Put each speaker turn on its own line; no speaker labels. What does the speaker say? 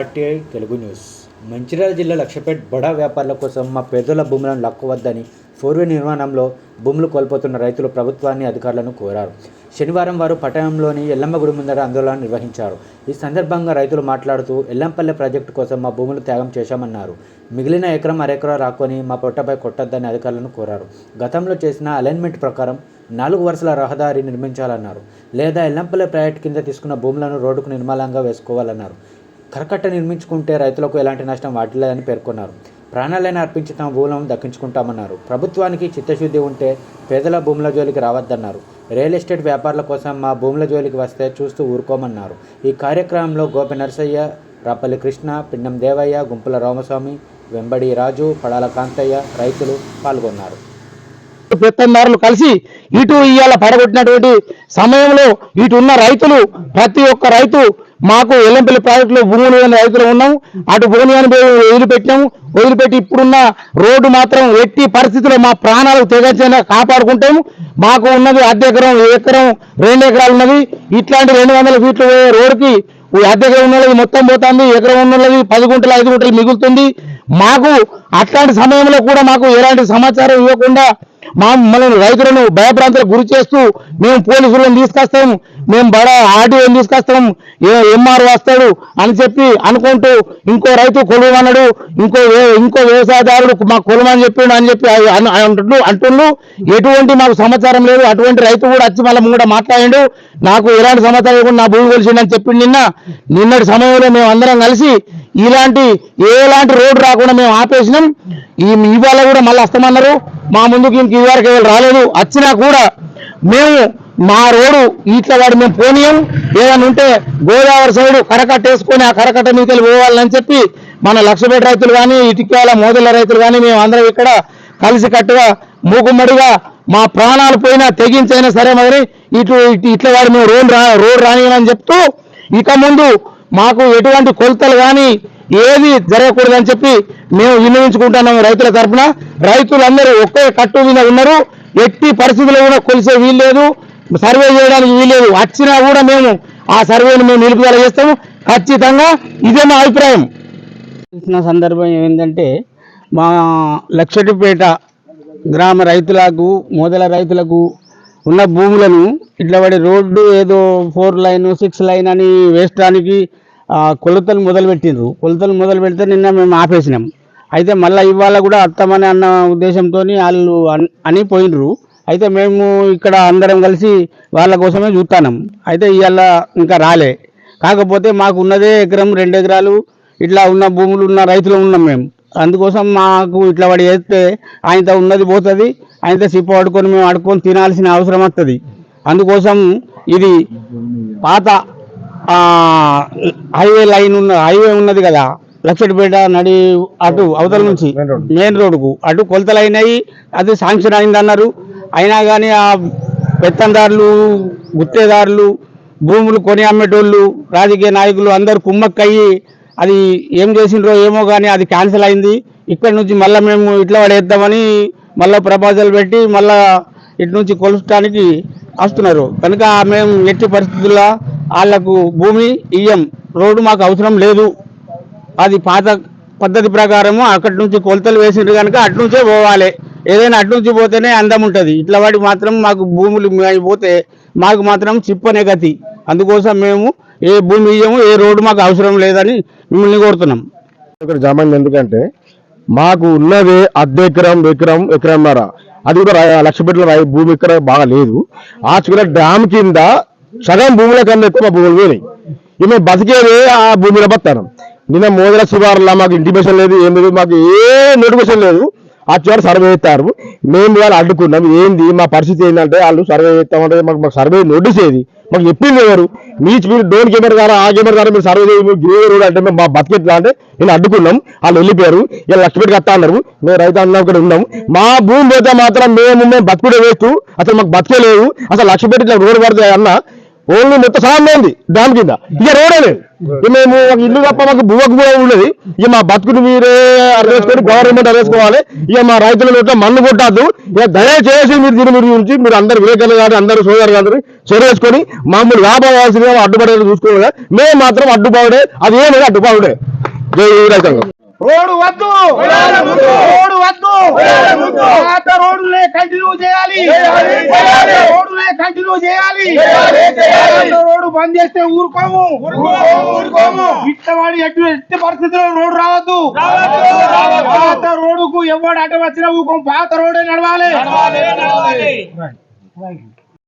RTI Telugu news. Mancherial జిల్లా లక్షపేట్ బడా వ్యాపారుల కోసం మా పేదల భూములను లక్కవద్దని ఫోర్వే నిర్మాణంలో భూములు కోల్పోతున్న రైతులు ప్రభుత్వాన్ని అధికారులను కోరారు. శనివారం వారు పట్టణంలోని ఎల్లమ్మ గుడి ముందర ఆందోళన నిర్వహించారు. ఈ సందర్భంగా రైతులు మాట్లాడుతూ ఎల్లంపల్లె ప్రాజెక్టు కోసం మా భూములు త్యాగం చేశామన్నారు. మిగిలిన ఎకరం అరెకరా రాకొని మా పొట్టపై కొట్టొద్దని అధికారులను కోరారు. గతంలో చేసిన అలైన్మెంట్ ప్రకారం నాలుగు వరుసల రహదారి నిర్మించాలన్నారు. లేదా ఎల్లంపల్లె ప్రాజెక్టు కింద తీసుకున్న భూములను రోడ్డుకు నిర్మాణంగా వేసుకోవాలన్నారు. కరకట్ట నిర్మించుకుంటే రైతులకు ఎలాంటి నష్టం వాటిల్లేదని పేర్కొన్నారు. ప్రాణాలను అర్పించి తమ భూములను దక్కించుకుంటామన్నారు. ప్రభుత్వానికి చిత్తశుద్ధి ఉంటే పేదల భూముల జోలికి రావద్దన్నారు. రియల్ ఎస్టేట్ వ్యాపారుల కోసం మా భూముల జోలికి వస్తే చూస్తూ ఊరుకోమన్నారు. ఈ కార్యక్రమంలో గోపి నరసయ్య రాపల్లి కృష్ణ పిండం దేవయ్య గుంపుల రామస్వామి వెంబడి రాజు పడాల కాంతయ్య రైతులు పాల్గొన్నారు.
పెత్తందారులు కలిసి ఇటు ఇవాళ పడగొట్టినటువంటి సమయంలో ఇటు ఉన్న రైతులు ప్రతి ఒక్క రైతు మాకు ఎల్లంపల్లి ప్రాజెక్టులో భూములు లేని రైతులు ఉన్నాము అటు భూమి అని వదిలిపెట్టాము వదిలిపెట్టి ఇప్పుడున్న రోడ్డు మాత్రం ఎట్టి పరిస్థితుల్లో మా ప్రాణాలకు తెగచ్చైనా కాపాడుకుంటాము మాకు ఉన్నది అర్ధ ఎకరం ఎకరం రెండు ఎకరాలు ఉన్నది. ఇట్లాంటి రెండు వందల ఫీట్లు పోయే రోడ్డుకి అర్ధ ఎకరం ఉన్నది మొత్తం పోతుంది. ఎకరం ఉన్నది పది గుంటలు ఐదు గుంటలు మిగులుతుంది. మాకు అట్లాంటి సమయంలో కూడా మాకు ఎలాంటి సమాచారం ఇవ్వకుండా మా మమ్మల్ని రైతులను భయప్రాంతాలకు గురి చేస్తూ మేము పోలీసులను తీసుకొస్తాము మేము బడ ఆర్టీఓని తీసుకొస్తాం ఎంఆర్ వస్తాడు అని చెప్పి అనుకుంటూ ఇంకో రైతు కొలువన్నాడు ఇంకో ఇంకో వ్యవసాయదారుడు మా కొలువని చెప్పిండు అని చెప్పి అన్- అంటుండు ఎటువంటి మాకు సమాచారం లేదు అటువంటి రైతు కూడా వచ్చి మళ్ళీ ముంగట మాట్లాడిండు. నాకు ఎలాంటి సమాచారం లేకుండా నా భూమి కొలిసిండు అని చెప్పిండు నిన్న నిన్నటి సమయంలో మేము అందరం కలిసి ఇలాంటి ఎలాంటి రోడ్డు రాకుండా మేము ఆపేసినాం. ఈ ఇవాళ కూడా మళ్ళీ వస్తామన్నారు. మా ముందుకు ఇంక ఇదివరకు రాలేదు. వచ్చినా కూడా మేము మా రోడ్డు ఇట్లా వాడు మేము పోనీయం. ఏదైనా ఉంటే గోదావరి సైడ్ కరకట్ట వేసుకొని ఆ కరకట్ట మీదకి పోవాలని చెప్పి మన లక్షపేట రైతులు కానీ ఇటుకాల మోదల రైతులు కానీ మేము అందరం ఇక్కడ కలిసి కట్టుగా మూకుమ్మడిగా మా ప్రాణాలు పోయినా తెగించైనా సరే మరి ఇటు ఇట్లా వాడు మేము రోడ్ రా రోడ్ రానియమని చెప్తూ ఇక ముందు మాకు ఎటువంటి కొలతలు కానీ ఏది జరగకూడదని చెప్పి మేము వినియోగించుకుంటున్నాము రైతుల తరఫున రైతులందరూ ఒకే కట్టు మీద ఉన్నారు. ఎట్టి పరిస్థితుల్లో కూడా కొలిసే వీల్లేదు సర్వే చేయడానికి వీల్లేదు వచ్చినా కూడా మేము ఆ సర్వేని మేము నిలుపుదల చేస్తాము. ఖచ్చితంగా ఇదే మా అభిప్రాయం.
తెలిసిన సందర్భం ఏంటంటే మా లక్షటిపేట గ్రామ రైతులకు మొదల రైతులకు ఉన్న భూములను ఇట్లా పడి రోడ్డు ఏదో ఫోర్ లైన్ సిక్స్ లైన్ అని వేయడానికి కొలతలు మొదలుపెట్టిండ్రు. కొలతలు మొదలు పెడితే నిన్న మేము ఆపేసినాం. అయితే మళ్ళీ ఇవాళ కూడా అత్తమని అన్న ఉద్దేశంతో వాళ్ళు అన్- అని పోయినరు అయితే మేము ఇక్కడ అందరం కలిసి వాళ్ళ కోసమే చూస్తున్నాం అయితే ఇవాళ ఇంకా రాలే. కాకపోతే మాకు ఉన్నదే ఎకరం రెండు ఎకరాలు ఇట్లా ఉన్న భూములు ఉన్న రైతులు ఉన్నాం మేము. అందుకోసం మాకు ఇట్లా వాడు చేస్తే ఆయనతో ఉన్నది పోతుంది. ఆయనతో సిప్ప పడుకొని మేము అడుక్కొని తినాల్సిన అవసరం వస్తుంది అందుకోసం ఇది పాత హైవే లైన్ ఉన్న హైవే ఉన్నది కదా లక్షడిపేట నడి అటు అవతల నుంచి మెయిన్ రోడ్డుకు అటు కొలతలు అయినాయి అది శాంక్షన్ అయింది అన్నారు అయినా కానీ ఆ పెత్తందారులు గుత్తేదారులు భూములు కొని అమ్మేటోళ్ళు రాజకీయ నాయకులు అందరూ కుమ్మక్కయ్యి అది ఏం చేసిండ్రో ఏమో కానీ అది క్యాన్సిల్ అయింది. ఇక్కడ నుంచి మళ్ళీ మేము ఇట్లా పడేద్దామని మళ్ళీ ప్రపోజల్ పెట్టి మళ్ళా ఇటు నుంచి కొలుచడానికి వస్తున్నారు. కనుక మేము ఎట్టి పరిస్థితుల్లో వాళ్ళకు భూమి ఇయ్యం రోడ్డు మాకు అవసరం లేదు. అది పాత పద్ధతి ప్రకారము అక్కడి నుంచి కొలతలు వేసిండ్రు కనుక అటు నుంచే పోవాలి. ఏదైనా అటు నుంచి పోతేనే అందం ఉంటుంది. ఇట్లా వాటికి మాత్రం మాకు భూములు అవి పోతే మాకు మాత్రం చిప్పనే గతి. అందుకోసం మేము ఏ భూమి ఇయ్యము ఏ రోడ్డు మాకు అవసరం లేదని మిమ్మల్ని కోరుతున్నాం.
ఇక్కడ జామాన్ ఎందుకంటే మాకు ఉన్నది అద్దె ఎకరం ఎకరం ఎకరంన్నర అది కూడా రా- లక్ష బిడ్డల భూమి ఎక్కడ బాగా లేదు. ఆ చిన్న డ్యామ్ కింద సగం భూముల కన్నా ఎక్కువ భూములు పోయినాయి. ఈమె మేము బతికేది ఆ భూమిలో బతాను నిన్న మోదల శివారులా మాకు ఇంటిమేషన్ లేదు ఏం లేదు మాకు ఏ నోటిఫికేషన్ లేదు. ఆ చివరి సర్వే చేస్తారు. మేము వాళ్ళు అడ్డుకున్నాం. ఏంది? మా పరిస్థితి ఏంటంటే వాళ్ళు సర్వే చేస్తామంటే మాకు మాకు సర్వే నోటీస్ ఏది మాకు చెప్పింది ఎవరు? మీ మీరు డోన్ కెమెరా ద్వారా ఆ కెమెరా ద్వారా మీరు సర్వే చేయ గ్రే రోడ్ అంటే మేము మా బతికెట్లా అంటే నేను అడ్డుకున్నాం. వాళ్ళు వెళ్ళిపోయారు. ఇలా లక్ష పెట్టి అన్నారు. మేము రైతు అన్నం ఇక్కడ ఉన్నాం. మా భూమి పోతే మాత్రం మేము మేము బతుకుడే వేస్తూ అసలు మాకు బతికే లేవు. అసలు లక్ష రోడ్ ఇట్లా రోడ్డు అన్న
ఓన్లీ మొత్తం సామాన్ ఉంది డ్యామ్ కింద. ఇక రోడే లేదు. ఇక మేము ఒక ఇల్లు తప్ప మాకు భూవకు కూడా ఉండదు ఇక మా బతుకుని మీరే అర్రేసుకొని గవర్నమెంట్ అర్రేసుకోవాలి ఇక మా రైతుల నోట్ల మన్ను కొట్టద్దు. ఇక దయచేసి మీరు దీని మీరు గురించి మీరు అందరు విలేకరులు కానీ అందరూ సోదరు కానీ చొరవేసుకొని మామూలు లాభవాల్సిందిగా అడ్డుపడేది చూసుకోవాలి మేము మాత్రం అడ్డుపడే అది ఏమైనా అడ్డుపడే. జై రైతాంగం
రోడ్డు వద్దు! కంటిన్యూ చేయాలి. రోడ్డులే కంటిన్యూ చేయాలి. రోడ్డు బంద్ చేస్తే ఊరుకోము. ఊరుకోము ఇట్టవాడి ఎట్టి ఎట్టి పరిస్థితుల్లో రోడ్డు రావద్దు. పాత రోడ్డుకు ఎవడు అడ్డం వచ్చినా ఊరుకోము. పాత రోడ్డే నడవాలి.